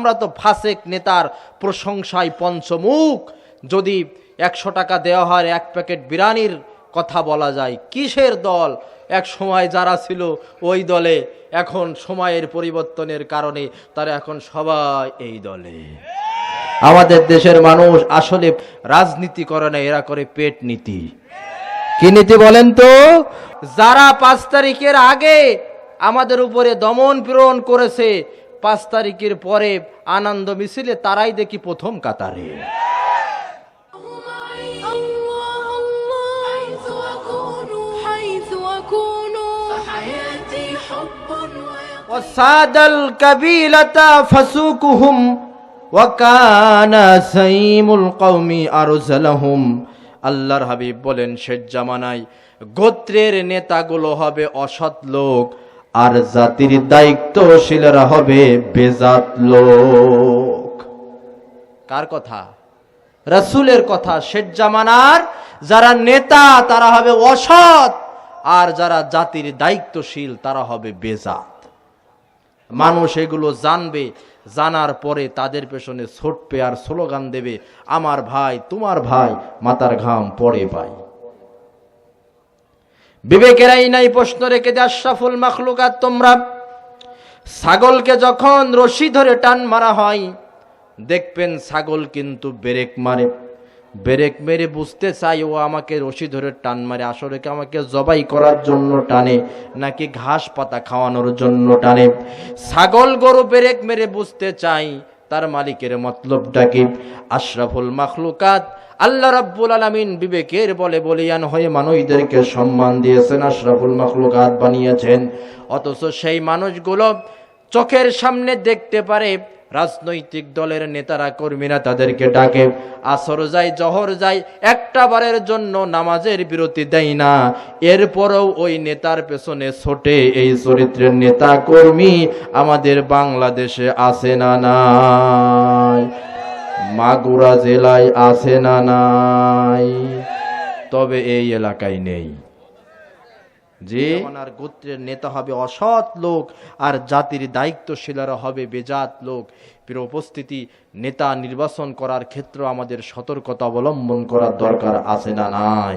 আমরা তো ফাসেক নেতার প্রশংসায় পঞ্চমুখ। যদি একশো টাকা দেওয়া হয়, এক প্যাকেট বিরিয়ানির কথা বলা যায়, কিসের দল? এক সময় যারা ছিল ওই দলে, এখন সময়ের পরিবর্তনের কারণে তারা এখন সবাই এই দলে। আমাদের দেশের মানুষ আসলে রাজনীতি করে না, এরা করে পেট নীতি। কি নীতি বলেন তো? যারা পাঁচ তারিখের আগে আমাদের উপরে দমন পীড়ন করেছে পাঁচ তারিখের পরে আনন্দ মিছিলে তারাই দেখি প্রথম কাতারে الله الله حيث أكون حيث أكون فحياتي حب ويقين وساد القبيلة فسوقهم وكان سيم القوم أرسلهم আল্লাহর হাবিব বলেন শেষ জামানায় গোত্রের নেতাগুলো হবে অসৎ লোক আর জাতির দায়িত্বশীলরা হবে বেজাত লোক। কার কথা? রাসূলের কথা, শেষ জামানার। যারা নেতা, তারা হবে অসৎ। আর যারা জাতির দায়িত্বশীল, তারা হবে বেজাত। মানুষ এগুলো জানবে, জানার পরে তাদের পেছনে ছোটবে আর স্লোগান দেবে, আমার ভাই, তোমার ভাই, মাতার ঘাম পড়ে পাই বিবেকেরাই নাই প্রশ্ন রেখে দে আশরাফুল মাখলুকাত, তোমরা ছাগলকে যখন রশি ধরে টান মারা হয়, দেখবেন ছাগল কিন্তু ব্রেক মারে। ব্রেক মেরে বুঝতে চাই ও আমাকে রশি ধরে টান মারে, আসলে কি আমাকে জবাই করার জন্য টানে, নাকি ঘাস পাতা খাওয়ানোর জন্য টানে? ছাগল গরু ব্রেক মেরে বুঝতে চাই তার মালিকের মতলবটা কি? আশরাফুল মাখলুকাত। আল্লাহ রাব্বুল আলামিন বিবেকের বলে বলিয়ান হয়ে মানুষদেরকে সম্মান দিয়েছেন, আশরাফুল মাখলুকাত বানিয়েছেন। অথচ সেই মানুষগুলো চোখের সামনে দেখতে পারে রাজনৈতিক দলের নেতারা কর্মীরা তাদেরকে ডাকে, আসর যায়, জহর যায়, একটা বারের জন্য নামাজের বিরতি দেয় না। এরপরেও ওই নেতার পেছনে ছোটে এই চরিত্রের নেতা কর্মী আমাদের বাংলাদেশে আসে না নাই? মাগুরা জেলায় আসে না নাই? তবে এই এলাকায় নেই। যে ওনার গোত্রের নেতা হবে অসৎ লোক আর জাতির দায়িত্বশীলারা হবে বেজাত লোক। প্রিয় উপস্থিতি, নেতা নির্বাচন করার ক্ষেত্রে আমাদের সতর্কতা অবলম্বন করার দরকার আছে না নাই?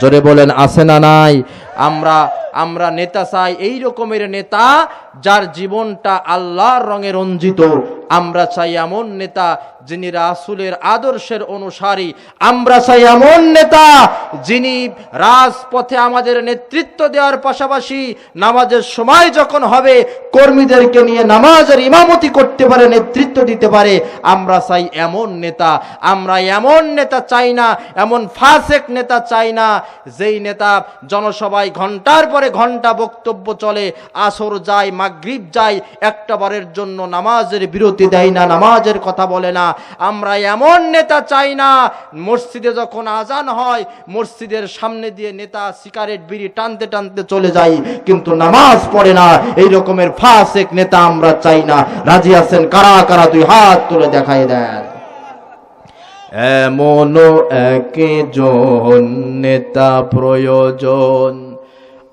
জোরে বলেন, আছে না নাই? আমরা আমরা নেতা চাই এই রকমের নেতা যার জীবনটা আল্লাহর রঙে রঞ্জিত। আমরা চাই এমন নেতা যিনি রাসুলের আদর্শের অনুসারী। আমরা চাই এমন নেতা যিনি রাজপথে আমাদের নেতৃত্ব দেওয়ার পাশাপাশি নামাজের সময় যখন হবে, কর্মীদেরকে নিয়ে নামাজের ইমামতি করতে পারে নেতৃত্ব দিতে পারে, আমরা চাই এমন নেতা, আমরা এমন নেতা চাই না, এমন ফাসেক নেতা চাই না, যেই নেতা জনসভায় ঘণ্টার পরে ঘণ্টা বক্তব্য চলে, আসর যায়, মাগরিব যায়, একটা বারের জন্য নামাজের বিরতি দেয় না, নামাজের কথা বলে না, আমরা এমন নেতা চাই না, মসজিদে যখন আজান হয়, মসজিদের সামনে দিয়ে নেতা সিগারেট বিড়ি টানতে টানতে চলে যায়, কিন্তু নামাজ পড়ে না, এই রকমের ফাসেক নেতা আমরা চাই না, রাজি আছেন কারা? কারা তুই হাত তুলে দেখাই দেন। এমন একজন নেতা প্রয়োজন।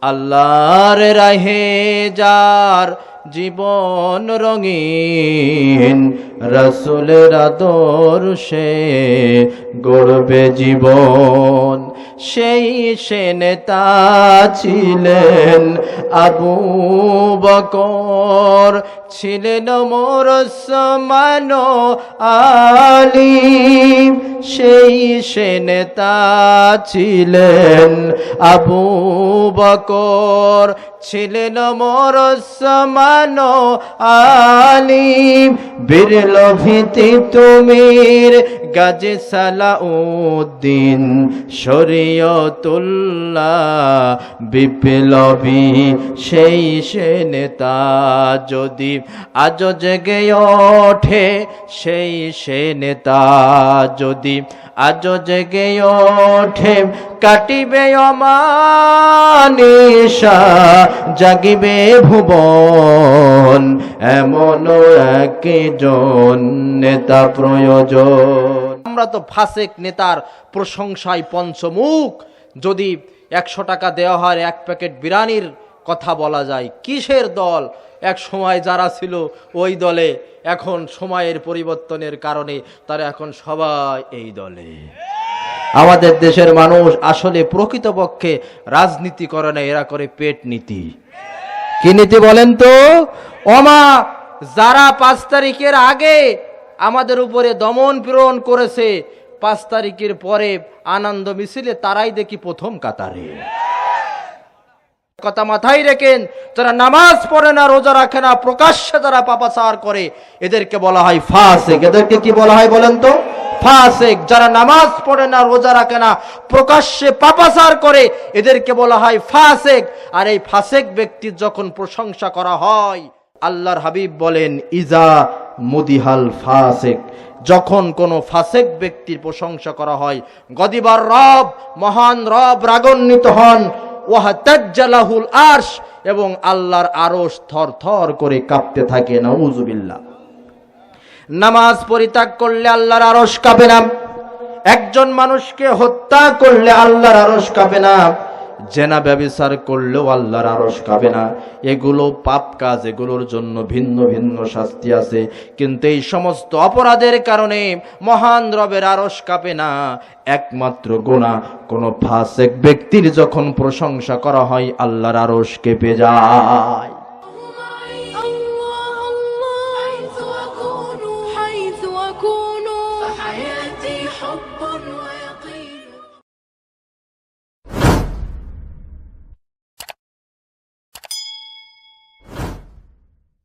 আল্লাহর রাহে যার জীবন রঙিন, রসুলের আদর্শে গড়বে জীবন। সেই সে নেতা ছিলেন আবু বকর। ছিলেন মোর সমান আলী। সেই সে নেতা ছিলেন আবু বকর। ছিলেন মোর সমান আলিম বিরল ভীতি তুমির গাজে সালাউদ্দিন শরীয়তুল্লাহ বিপ্লবী সেই সে নেতা যদি আজ জেগে ওঠে, সেই সে নেতা যদি আজ জেগে ওঠে, কাটিবে অমানিসা জাগিবে ভুবন, এমন একজন নেতা প্রয়োজন। আমরা তো ফাসেক নেতার প্রশংসায় পঞ্চমুখ। যদি একশো টাকা দেওয়া হয় এক প্যাকেট বিরানির কথা বলা যায়, কিসের দল? এক সময় যারা ছিল ওই দলে, এখন সময়ের পরিবর্তনের কারণে তারা এখন সবাই এই দলে। আমাদের দেশের মানুষ আসলে প্রকৃতপক্ষে রাজনীতি করে না এরা করে পেট নীতি। কি নীতি বলেন তো? অমা যারা পাঁচ তারিখের আগে আমাদের উপরে দমন পীড়ন করেছে। পাঁচ তারিখের পরে আনন্দ মিছিলে তারাই দেখি প্রথম কাতারে। কথা মাথায় রেখেন, যারা নামাজ পড়ে না, রোজা রাখে না, প্রকাশ্যে যারা পাপাচার করে, এদেরকে বলা হয় ফাসেক। এদেরকে কি বলা হয় বলেন তো? ফাসেক। যারা নামাজ পড়ে না, রোজা রাখে না, প্রকাশ্যে পাপাচার করে, এদেরকে বলা হয় ফাসেক। আর এই ফাসেক ব্যক্তির যখন প্রশংসা করা হয়, আল্লাহর হাবিব বলেন, ইজা মুদিহাল ফাসেক। যখন কোনো ফাসেক ব্যক্তির প্রশংসা করা হয়, গদিবার রব, মহান রব রাগান্বিত হন। ওয়াহতাজ্জালাহুল আরশ, এবং আল্লাহর আরশ থর থর করে কাঁপতে থাকে, নাউজুবিল্লাহ। নামাজ পরিত্যাগ করলে আল্লাহর আরশ কাঁপে না। একজন মানুষকে হত্যা করলে আল্লাহর আরশ কাঁপে না। জেনা ব্যবিচার করলেও আল্লাহর আরশ কাঁপে না এগুলো পাপ কাজ এগুলোর জন্য ভিন্ন ভিন্ন শাস্তি আছে কিন্তু এই সমস্ত অপরাধের কারণে মহান রবের আরশ কাঁপে না একমাত্র গোনা কোন ফাসেক ব্যক্তির যখন প্রশংসা করা হয় আল্লাহর আরশ কেঁপে যায় الله الله حيث أكون حيث أكون فحياتي حب ويقين